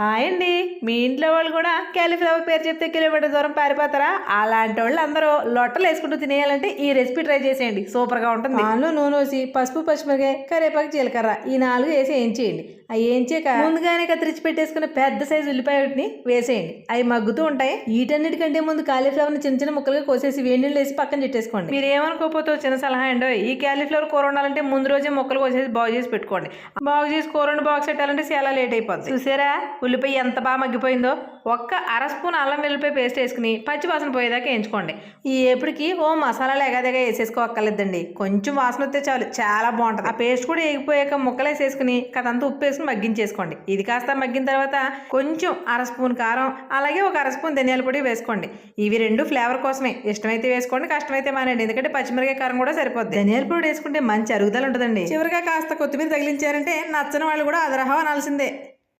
Hi అండి. మీ ఇంట్లో వాళ్ళు కూడా క్యాలీఫ్లవర్ పేరు చెప్తే కిలోమీటర్ దూరం పారిపోతారా? అలాంటి వాళ్ళు అందరూ లొట్టలు వేసుకుంటూ తినేయాలంటే ఈ రెసిపీ ట్రై చేసేయండి. సూపర్గా ఉంటుంది. నాలుగు నూనె వేసి పసుపు పచ్చిమిరకాయ కరేపాకు జీలకర్ర ఈ నాలుగు వేసి వేయించేయండి అవి వేయించాక ముందుగానే కత్తిరించి పెట్టేసుకున్న పెద్ద సైజు ఉల్లిపాయని వేసేయండి. అవి మగ్గుతూ ఉంటాయి. వీటన్నిటికంటే ముందు కాలీఫ్లవర్ని చిన్న చిన్న ముక్కలుగా కోసేసి వేడి నీళ్ళు వేసి పక్కన పెట్టేసుకోండి. మీరు ఏమనుకోకపోతే చిన్న సలహా అండి ఈ క్యాలీఫ్లవర్ కూర ఉండాలంటే ముందు రోజే ముక్కలు కోసేసి బాగు చేసి పెట్టుకోండి. బాగు చేసి కూర వండి బాక్స్ పెట్టాలంటే చాలా లేట్ అయిపోతుంది చూసారా? ఉల్లిపాయ ఎంత బాగా మగ్గిపోయిందో? ఒక్క అర స్పూన్ అల్లం వెల్లిపాయ పేస్ట్ వేసుకుని పచ్చి వాసన పోయేదాకా వేయించుకోండి. ఈ ఏపుడికి ఓ మసాలాలు ఎగాదిగా వేసేసుకోక్కర్లేదండి. కొంచెం వాసన వస్తే చాలు చాలా బాగుంటుంది. ఆ పేస్ట్ కూడా వేగిపోయాక ముక్కలు వేసేసుకుని కదంతా ఉప్పు వేసుకుని మగ్గించేసుకోండి. ఇది కాస్త మగ్గిన తర్వాత కొంచెం అర స్పూన్ కారం అలాగే ఒక అర స్పూన్ ధనియాల పొడి వేసుకోండి. ఇవి రెండు ఫ్లేవర్ కోసమే. ఇష్టమైతే వేసుకోండి కష్టమైతే మానండి ఎందుకంటే పచ్చిమిరకాయ కారం కూడా సరిపోద్ది. ధనియాల పొడి వేసుకుంటే మంచి అరుగుదల ఉంటుందండి. చివరిగా కాస్త కొత్తిమీర తగిలించారంటే నచ్చని వాళ్ళు కూడా అదరహం అనాల్సిందే.